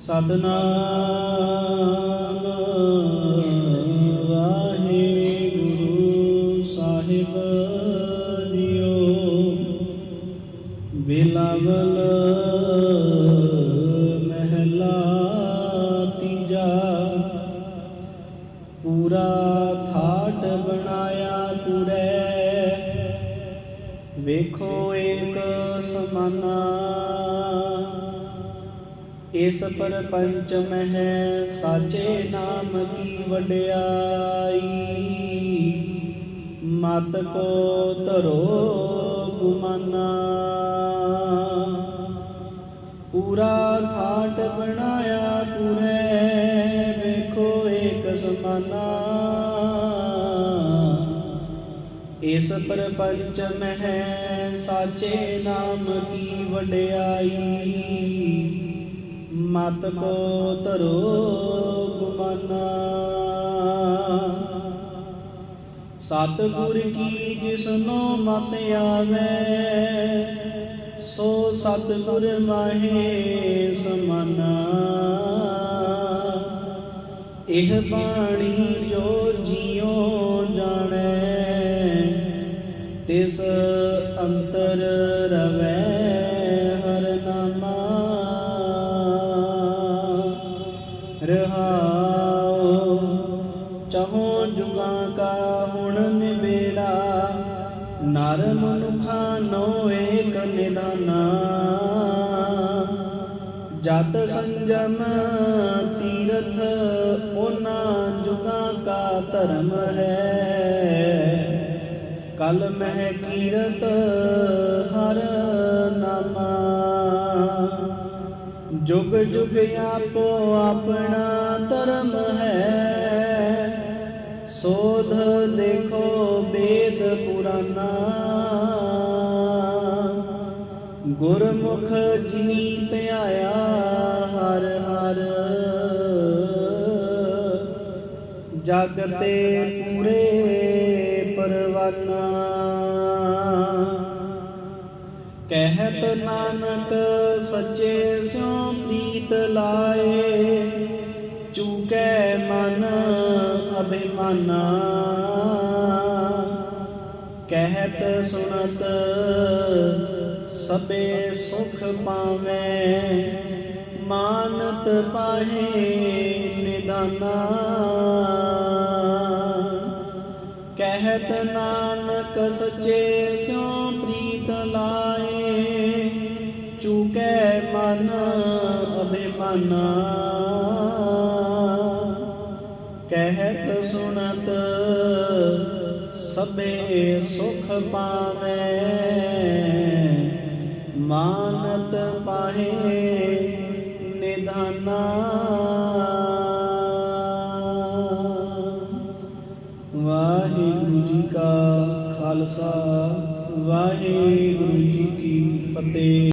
ਸਤਨਾਮ ਵਾਹਿਗੁਰੂ ਸਾਹਿਬ ਜੀਓ। ਬਿਲਾਵਲ ਮਹਿਲਾ ਤੀਜਾ। ਪੂਰਾ ਥਾਟ ਬਣਾਇਆ ਪੂਰੇ। ਵੇਖੋ ਇੱਕ ਸਮਾਨਾ। ਇਸ ਪਰਪੰਚ ਮਹਿ ਸਾਚੇ ਨਾਮ ਕੀ ਵਡਿਆਈ? ਮਤ ਕੋ ਧਰੋ ਗੁਮਾਨਾ ਪੂਰਾ ਥਾਟ ਬਣਾਇਆ ਪੂਰੇ, ਵੇਖੋ ਏਕ ਸਮਾਨਾ। ਇਸ ਪਰਪੰਚ ਮਹਿ ਸਾਚੇ ਨਾਮ ਕੀ ਵਡਿਆਈ? ਮਤ ਕੋ ਧਰੋ ਗੁਮਾਨਾ ਸਤਿਗੁਰ ਕੀ ਜਿਸਨੋ ਮਤ ਆਵੇ, ਸੋ ਸਤਿਗੁਰ ਮਾਹੇ ਸਮਾਨਾ। ਇਹ ਬਾਣੀ ਜੋ ਜਿਉ ਜਾਣੈ, ਤਿਸ ਅੰਤਰ ਰਵੈ। ਰਹਾਉ ਚਾਹੋ ਜੁਗਾਂ ਕਾ ਹੁਣ ਨਿਬੇੜਾ। ਨਰ ਮਨੁਖਾ ਨੋ ਏਕ ਨਿਦਾਨਾ। ਜਤ ਸੰਜਮ ਤੀਰਥ ਉਹਨਾਂ ਜੁਗਾਂ ਕਾ ਧਰਮ ਹੈ। ਕਲ ਮਹਿ ਕੀਰਤ ਹਰ ਨਾਮਾ। ਜੁਗ ਜੁਗ ਆਪੋ ਆਪਣਾ ਧਰਮ ਹੈ। ਸੋਧ ਦੇਖੋ ਵੇਦ ਪੁਰਾਨਾ ਗੁਰਮੁਖ ਜਿਨੀ ਧਿਆਇਆ ਹਰ ਹਰ। ਜਗ ਤੇ ਪੂਰੇ ਪਰਵਾਨਾ। ਕਹਿਤ ਨਾਨਕ ਸੱਚੇ ਸਿਉ ਪ੍ਰੀਤ ਲਾਏ, ਚੂਕੈ ਮਨ ਅਭਿਮਾਨਾ। ਕਹਿਤ ਸੁਣਤ ਸਬੇ ਸੁਖ ਪਾਵੇਂ, ਮਾਨਤ ਪਾਹੇ ਨਿਦਾਨਾ। ਕਹਿਤ ਨਾਨਕ ਸੱਚੇ ਸਿਉ ਅਭਿਮਾਨਾ ਕਹਿਤ ਸੁਣਤ ਸਭੇ ਸੁਖ ਪਾਵੇਂ। ਮਾਨਤ ਪਾਹੇ ਨਿਧਾਨਾ। ਵਾਹਿਗੁਰੂ ਜੀ ਕਾ ਖਾਲਸਾ, ਵਾਹਿਗੁਰੂ ਜੀ ਕੀ ਫਤਿਹ।